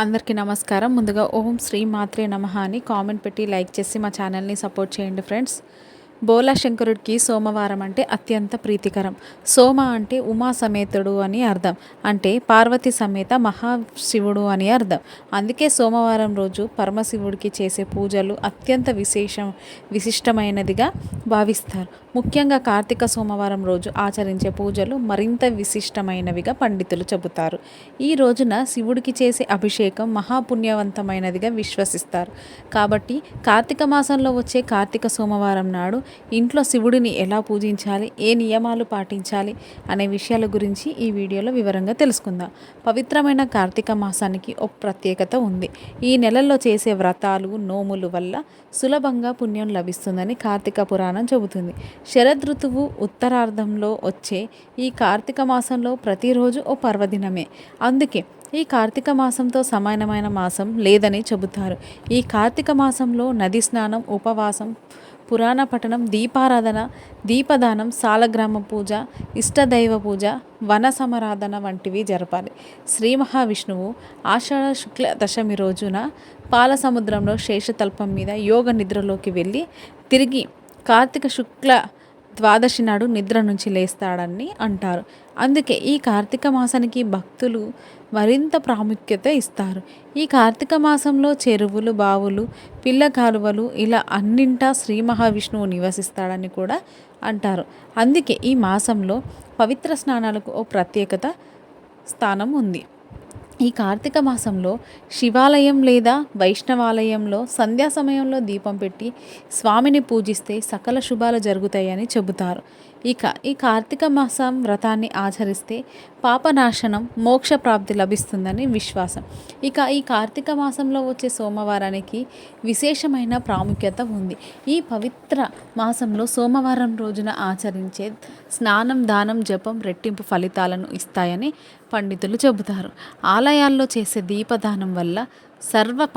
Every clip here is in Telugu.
అందరికీ నమస్కారం. ముందుగా ఓం శ్రీ మాత్రే నమ అని కామెంట్ పెట్టి లైక్ చేసి మా ఛానల్ని సపోర్ట్ చేయండి ఫ్రెండ్స్. బోలా శంకరుడికి సోమవారం అంటే అత్యంత ప్రీతికరం. సోమ అంటే ఉమా సమేతుడు అని అర్థం. అంటే పార్వతి సమేత మహాశివుడు అని అర్థం. అందుకే సోమవారం రోజు పరమశివుడికి చేసే పూజలు అత్యంత విశేషం విశిష్టమైనదిగా భావిస్తారు. ముఖ్యంగా కార్తీక సోమవారం రోజు ఆచరించే పూజలు మరింత విశిష్టమైనవిగా పండితులు చెబుతారు. ఈ రోజున శివుడికి చేసే అభిషేకం మహాపుణ్యవంతమైనదిగా విశ్వసిస్తారు. కాబట్టి కార్తీక మాసంలో వచ్చే కార్తీక సోమవారం నాడు ఇంట్లో శివుడిని ఎలా పూజించాలి ఏ నియమాలు పాటించాలి అనే విషయాల గురించి ఈ వీడియోలో వివరంగా తెలుసుకుందాం. పవిత్రమైన కార్తీక మాసానికి ఒక ప్రత్యేకత ఉంది. ఈ నెలల్లో చేసే వ్రతాలు నోములు వల్ల సులభంగా పుణ్యం లభిస్తుందని కార్తీక పురాణం చెబుతుంది. శరద్ ఋతువు ఉత్తరార్ధంలో వచ్చే ఈ కార్తీక మాసంలో ప్రతిరోజు ఓ పర్వదినమే. అందుకే ఈ కార్తీక మాసంతో సమానమైన మాసం లేదని చెబుతారు. ఈ కార్తీక మాసంలో నది స్నానం ఉపవాసం పురాణ పఠనం దీపారాధన దీపదానం సాలగ్రామ పూజ ఇష్టదైవ పూజ వన సమరాధన వంటివి జరపాలి. శ్రీ మహావిష్ణువు ఆషాఢ శుక్ల దశమి రోజున పాల సముద్రంలో శేషతల్పం మీద యోగ నిద్రలోకి వెళ్ళి తిరిగి కార్తీక శుక్ల ద్వాదశి నాడు నిద్ర నుంచి లేస్తాడని అంటారు. అందుకే ఈ కార్తీక మాసానికి భక్తులు మరింత ప్రాముఖ్యత ఇస్తారు. ఈ కార్తీక మాసంలో చెరువులు బావులు పిల్ల కాలువలు ఇలా అన్నింటా శ్రీ మహావిష్ణువు నివసిస్తాడని కూడా అంటారు. అందుకే ఈ మాసంలో పవిత్ర స్నానాలకు ఓ ప్రత్యేకత స్థానం ఉంది. ఈ కార్తీక మాసంలో శివాలయం లేదా వైష్ణవాలయంలో సంధ్యా సమయంలో దీపం పెట్టి స్వామిని పూజిస్తే సకల శుభాలు జరుగుతాయని చెబుతారు. ఇక ఈ కార్తీక మాసం వ్రతాన్ని ఆచరిస్తే పాపనాశనం మోక్ష ప్రాప్తి లభిస్తుందని విశ్వాసం. ఇక ఈ కార్తీక మాసంలో వచ్చే సోమవారానికి విశేషమైన ప్రాముఖ్యత ఉంది. ఈ పవిత్ర మాసంలో సోమవారం రోజున ఆచరించే స్నానం దానం జపం రెట్టింపు ఫలితాలను ఇస్తాయని పండితులు చెబుతారు. ఆలయాల్లో చేసే దీపదానం వల్ల సర్వ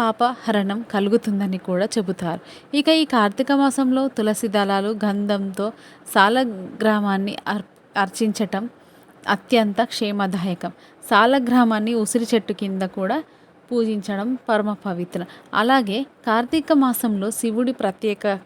కలుగుతుందని కూడా చెబుతారు. ఇక ఈ కార్తీక మాసంలో తులసి దళాలు గంధంతో సాలగ్రామాన్ని అర్ అర్చించటం అత్యంత క్షేమదాయకం. సాలగ్రామాన్ని ఉసిరి చెట్టు కింద కూడా పూజించడం పరమ పవిత్రం. అలాగే కార్తీక మాసంలో శివుడి ప్రత్యేక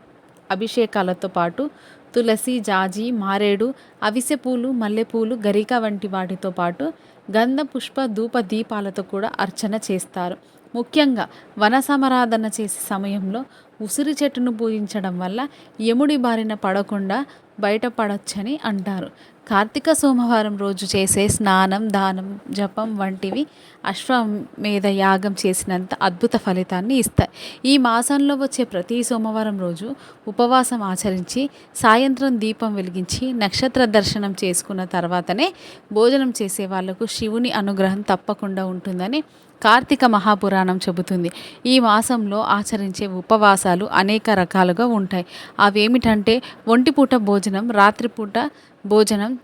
అభిషేకాలతో పాటు తులసి జాజి మారేడు అవిసె పూలు మల్లెపూలు గరిక వంటి వాటితో పాటు గంధ పుష్ప ధూప దీపాలతో కూడా అర్చన చేస్తారు. ముఖ్యంగా వన సమరాధన చేసే సమయంలో ఉసిరి చెట్టును పూజించడం వల్ల యముడి బారిన పడకుండా బయటపడొచ్చని అంటారు. కార్తీక సోమవారం రోజు చేసే స్నానం దానం జపం వంటివి అశ్వమేధ యాగం చేసినంత అద్భుత ఫలితాన్ని ఇస్తాయి. ఈ మాసంలో వచ్చే ప్రతి సోమవారం రోజు ఉపవాసం ఆచరించి సాయంత్రం దీపం వెలిగించి నక్షత్ర దర్శనం చేసుకున్న తర్వాతనే భోజనం చేసే వాళ్ళకు శివుని అనుగ్రహం తప్పకుండా ఉంటుందని కార్తీక మహాపురాణం చెబుతుంది. ఈ మాసంలో ఆచరించే ఉపవాసాలు అనేక రకాలుగా ఉంటాయి. అవేమిటంటే ఒంటిపూట భోజనం రాత్రిపూట భోజనం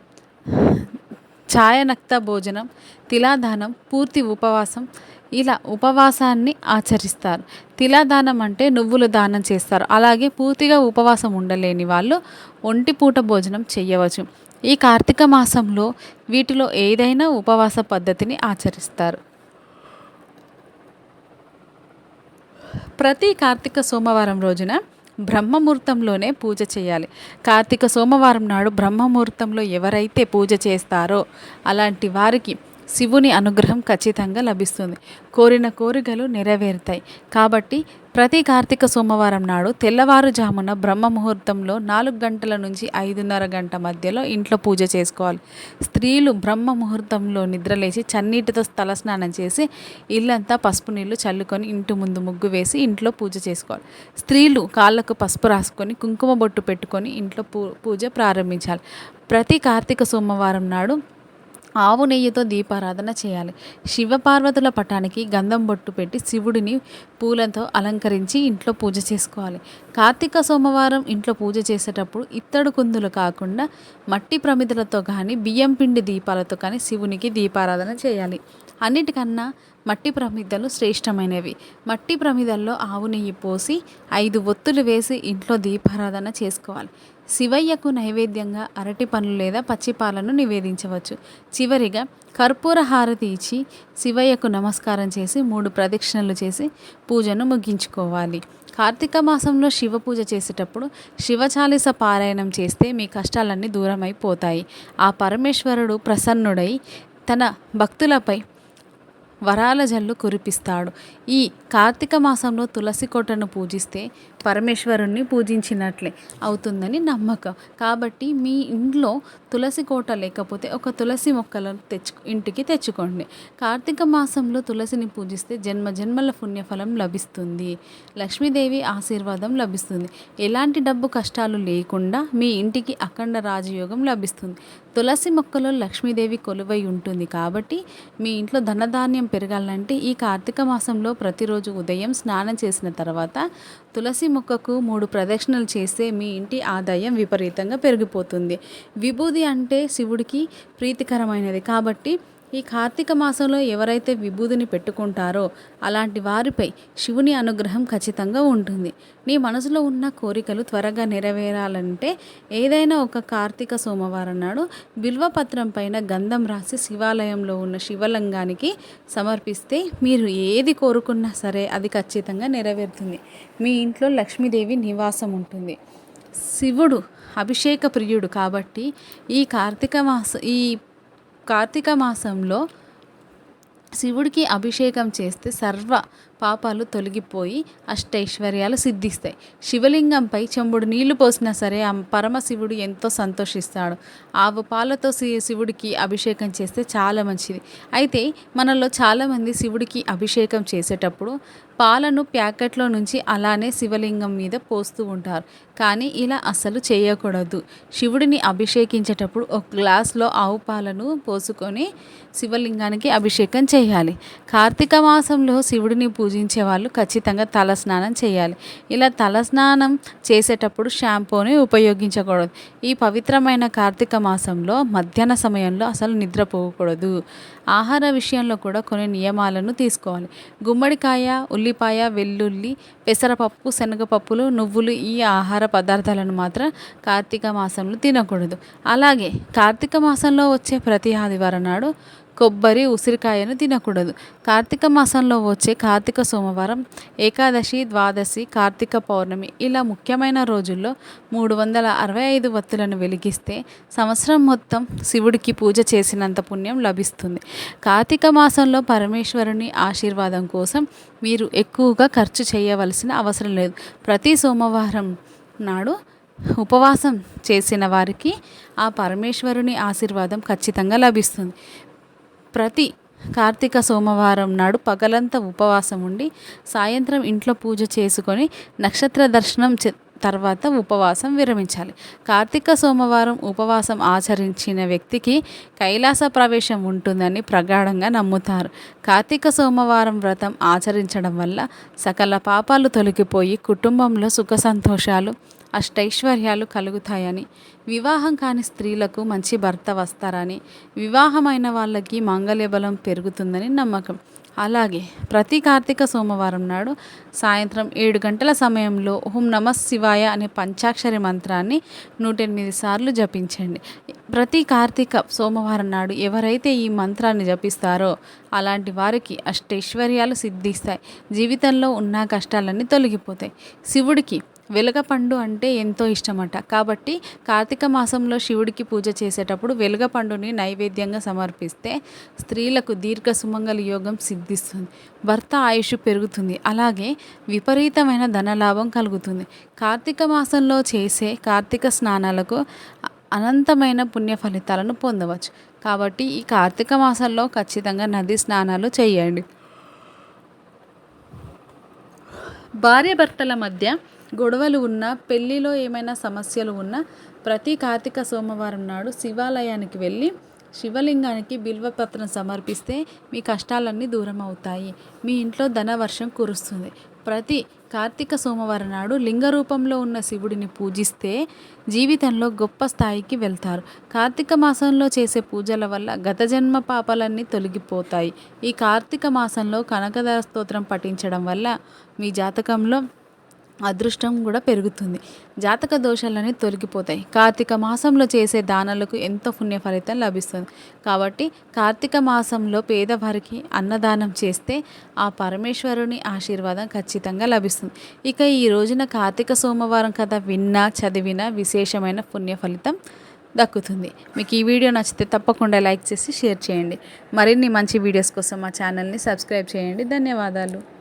ఛాయనక్త భోజనం తిలాదానం పూర్తి ఉపవాసం. ఇలా ఉపవాసాన్ని ఆచరిస్తారు. తిలాదానం అంటే నువ్వులు దానం చేస్తారు. అలాగే పూర్తిగా ఉపవాసం ఉండలేని వాళ్ళు ఒంటిపూట భోజనం చేయవచ్చు. ఈ కార్తీక మాసంలో వీటిలో ఏదైనా ఉపవాస పద్ధతిని ఆచరిస్తారు. ప్రతి కార్తీక సోమవారం రోజున బ్రహ్మముహూర్తంలోనే పూజ చేయాలి. కార్తీక సోమవారం నాడు బ్రహ్మముహూర్తంలో ఎవరైతే పూజ చేస్తారో అలాంటి వారికి శివుని అనుగ్రహం ఖచ్చితంగా లభిస్తుంది. కోరిన కోరికలు నెరవేరుతాయి. కాబట్టి ప్రతి కార్తీక సోమవారం నాడు తెల్లవారుజామున బ్రహ్మ ముహూర్తంలో నాలుగు గంటల నుంచి ఐదున్నర గంట మధ్యలో ఇంట్లో పూజ చేసుకోవాలి. స్త్రీలు బ్రహ్మ ముహూర్తంలో నిద్రలేచి చన్నీటితో తలస్నానం చేసి ఇల్లంతా పసుపు నీళ్ళు చల్లుకొని ఇంటి ముందు ముగ్గు వేసి ఇంట్లో పూజ చేసుకోవాలి. స్త్రీలు కాళ్ళకు పసుపు రాసుకొని కుంకుమ బొట్టు పెట్టుకొని ఇంట్లో పూ పూజ ప్రారంభించాలి. ప్రతి కార్తీక సోమవారం నాడు ఆవు నెయ్యితో దీపారాధన చేయాలి. శివపార్వతుల పటానికి గంధం బొట్టు పెట్టి శివుడిని పూలతో అలంకరించి ఇంట్లో పూజ చేసుకోవాలి. కార్తీక సోమవారం ఇంట్లో పూజ చేసేటప్పుడు ఇత్తడి కుందులు కాకుండా మట్టి ప్రమిదలతో కానీ బియ్యం పిండి దీపాలతో కానీ శివునికి దీపారాధన చేయాలి. అన్నిటికన్నా మట్టి ప్రమిదలు శ్రేష్టమైనవి. మట్టి ప్రమిదల్లో ఆవు నెయ్యి పోసి ఐదు ఒత్తులు వేసి ఇంట్లో దీపారాధన చేసుకోవాలి. శివయ్యకు నైవేద్యంగా అరటి పనులు లేదా పచ్చిపాలను నివేదించవచ్చు. చివరిగా కర్పూర హారతి ఇచ్చి శివయ్యకు నమస్కారం చేసి మూడు ప్రదక్షిణలు చేసి పూజను ముగించుకోవాలి. కార్తీక మాసంలో శివ పూజ చేసేటప్పుడు శివచాలీస పారాయణం చేస్తే మీ కష్టాలన్నీ దూరమైపోతాయి. ఆ పరమేశ్వరుడు ప్రసన్నుడై తన భక్తులపై వరాల జల్లు కురిపిస్తాడు. ఈ కార్తీక మాసంలో తులసి కోటను పూజిస్తే పరమేశ్వరుణ్ణి పూజించినట్లే అవుతుందని నమ్మకం. కాబట్టి మీ ఇంట్లో తులసి కోట లేకపోతే ఒక తులసి మొక్కలను తెచ్చు ఇంటికి తెచ్చుకోండి. కార్తీక మాసంలో తులసిని పూజిస్తే జన్మ జన్మల పుణ్యఫలం లభిస్తుంది. లక్ష్మీదేవి ఆశీర్వాదం లభిస్తుంది. ఎలాంటి డబ్బు కష్టాలు లేకుండా మీ ఇంటికి అఖండ రాజయోగం లభిస్తుంది. తులసి మొక్కలో లక్ష్మీదేవి కొలువై ఉంటుంది కాబట్టి మీ ఇంట్లో ధనధాన్యం పెరగాలంటే ఈ కార్తీక మాసంలో ప్రతిరోజు ఉదయం స్నానం చేసిన తర్వాత తులసి మొక్కకు మూడు ప్రదక్షిణలు చేస్తే మీ ఇంటి ఆదాయం విపరీతంగా పెరిగిపోతుంది. విభూది అంటే శివుడికి ప్రీతికరమైనది. కాబట్టి ఈ కార్తీక మాసంలో ఎవరైతే విభూదిని పెట్టుకుంటారో అలాంటి వారిపై శివుని అనుగ్రహం ఖచ్చితంగా ఉంటుంది. నీ మనసులో ఉన్న కోరికలు త్వరగా నెరవేరాలంటే ఏదైనా ఒక కార్తీక సోమవారం నాడు బిల్వపత్రం పైన గంధం రాసి శివాలయంలో ఉన్న శివలింగానికి సమర్పిస్తే మీరు ఏది కోరుకున్నా సరే అది ఖచ్చితంగా నెరవేరుతుంది. మీ ఇంట్లో లక్ష్మీదేవి నివాసం ఉంటుంది. శివుడు అభిషేక ప్రియుడు కాబట్టి ఈ కార్తీక మాస ఈ కార్తీక మాసంలో శివుడికి అభిషేకం చేస్తే సర్వ పాపాలు తొలగిపోయి అష్టైశ్వర్యాలు సిద్ధిస్తాయి. శివలింగంపై చెంబుడు నీళ్ళు పోసినా సరే ఆ పరమశివుడు ఎంతో సంతోషిస్తాడు. ఆవు పాలతో శి శివుడికి అభిషేకం చేస్తే చాలా మంచిది. అయితే మనలో చాలామంది శివుడికి అభిషేకం చేసేటప్పుడు పాలను ప్యాకెట్లో నుంచి అలానే శివలింగం మీద పోస్తూ ఉంటారు. కానీ ఇలా అస్సలు చేయకూడదు. శివుడిని అభిషేకించేటప్పుడు ఒక గ్లాస్లో ఆవు పాలను పోసుకొని శివలింగానికి అభిషేకం చేయాలి. కార్తీక మాసంలో శివుడిని పూజించే వాళ్ళు ఖచ్చితంగా తలస్నానం చేయాలి. ఇలా తలస్నానం చేసేటప్పుడు షాంపూని ఉపయోగించకూడదు. ఈ పవిత్రమైన కార్తీక మాసంలో మధ్యాహ్న సమయంలో అసలు నిద్రపోకూడదు. ఆహార విషయంలో కూడా కొన్ని నియమాలను తీసుకోవాలి. గుమ్మడికాయ ఉల్లిపాయ వెల్లుల్లి పెసరపప్పు శనగపప్పులు నువ్వులు ఈ ఆహార పదార్థాలను మాత్రం కార్తీక మాసంలో తినకూడదు. అలాగే కార్తీక మాసంలో వచ్చే ప్రతి ఆదివారం నాడు కొబ్బరి ఉసిరికాయను తినకూడదు. కార్తీక మాసంలో వచ్చే కార్తీక సోమవారం ఏకాదశి ద్వాదశి కార్తీక పౌర్ణమి ఇలా ముఖ్యమైన రోజుల్లో మూడు వందల అరవై ఐదు వత్తులను వెలిగిస్తే సంవత్సరం మొత్తం శివుడికి పూజ చేసినంత పుణ్యం లభిస్తుంది. కార్తీక మాసంలో పరమేశ్వరుని ఆశీర్వాదం కోసం మీరు ఎక్కువగా ఖర్చు చేయవలసిన అవసరం లేదు. ప్రతి సోమవారం నాడు ఉపవాసం చేసిన వారికి ఆ పరమేశ్వరుని ఆశీర్వాదం ఖచ్చితంగా లభిస్తుంది. ప్రతి కార్తీక సోమవారం నాడు పగలంతా ఉపవాసం ఉండి సాయంత్రం ఇంట్లో పూజ చేసుకొని నక్షత్ర దర్శనం తర్వాత ఉపవాసం విరమించాలి. కార్తీక సోమవారం ఉపవాసం ఆచరించిన వ్యక్తికి కైలాస ప్రవేశం ఉంటుందని ప్రగాఢంగా నమ్ముతారు. కార్తీక సోమవారం వ్రతం ఆచరించడం వల్ల సకల పాపాలు తొలగిపోయి కుటుంబంలో సుఖ సంతోషాలు అష్టైశ్వర్యాలు కలుగుతాయని వివాహం కాని స్త్రీలకు మంచి భర్త వస్తారని వివాహమైన వాళ్ళకి మాంగళ్య బలం పెరుగుతుందని నమ్మకం. అలాగే ప్రతి కార్తీక సోమవారం నాడు సాయంత్రం ఏడు గంటల సమయంలో ఓం నమ శివాయ అనే పంచాక్షరి మంత్రాన్ని నూట ఎనిమిది సార్లు జపించండి. ప్రతి కార్తీక సోమవారం నాడు ఎవరైతే ఈ మంత్రాన్ని జపిస్తారో అలాంటి వారికి అష్టైశ్వర్యాలు సిద్ధిస్తాయి. జీవితంలో ఉన్న కష్టాలన్నీ తొలగిపోతాయి. శివుడికి వెలగపండు అంటే ఎంతో ఇష్టమట. కాబట్టి కార్తీక మాసంలో శివుడికి పూజ చేసేటప్పుడు వెలగపండుని నైవేద్యంగా సమర్పిస్తే స్త్రీలకు దీర్ఘ సుమంగళ యోగం సిద్ధిస్తుంది. భర్త ఆయుష్ పెరుగుతుంది. అలాగే విపరీతమైన ధనలాభం కలుగుతుంది. కార్తీక మాసంలో చేసే కార్తీక స్నానాలకు అనంతమైన పుణ్య ఫలితాలను పొందవచ్చు. కాబట్టి ఈ కార్తీక మాసంలో ఖచ్చితంగా నది స్నానాలు చేయండి. భార్యాభర్తల మధ్య గొడవలు ఉన్నా పెళ్ళిలో ఏమైనా సమస్యలు ఉన్నా ప్రతి కార్తీక సోమవారం నాడు శివాలయానికి వెళ్ళి శివలింగానికి బిల్వపత్రం సమర్పిస్తే మీ కష్టాలన్నీ దూరం అవుతాయి. మీ ఇంట్లో ధనవర్షం కురుస్తుంది. ప్రతి కార్తీక సోమవారం నాడు లింగ రూపంలో ఉన్న శివుడిని పూజిస్తే జీవితంలో గొప్ప స్థాయికి వెళ్తారు. కార్తీక మాసంలో చేసే పూజల వల్ల గత జన్మ పాపాలన్నీ తొలగిపోతాయి. ఈ కార్తీక మాసంలో కనకదార స్తోత్రం పఠించడం వల్ల మీ జాతకంలో అదృష్టం కూడా పెరుగుతుంది. జాతక దోషాలన్నీ తొలగిపోతాయి. కార్తీక మాసంలో చేసే దానాలకు ఎంతో పుణ్య ఫలితం లభిస్తుంది. కాబట్టి కార్తీక మాసంలో పేదవారికి అన్నదానం చేస్తే ఆ పరమేశ్వరుని ఆశీర్వాదం ఖచ్చితంగా లభిస్తుంది. ఇక ఈ రోజున కార్తీక సోమవారం కథ విన్నా చదివినా విశేషమైన పుణ్య ఫలితం దక్కుతుంది. మీకు ఈ వీడియో నచ్చితే తప్పకుండా లైక్ చేసి షేర్ చేయండి. మరిన్ని మంచి వీడియోస్ కోసం మా ఛానల్ని సబ్స్క్రైబ్ చేయండి. ధన్యవాదాలు.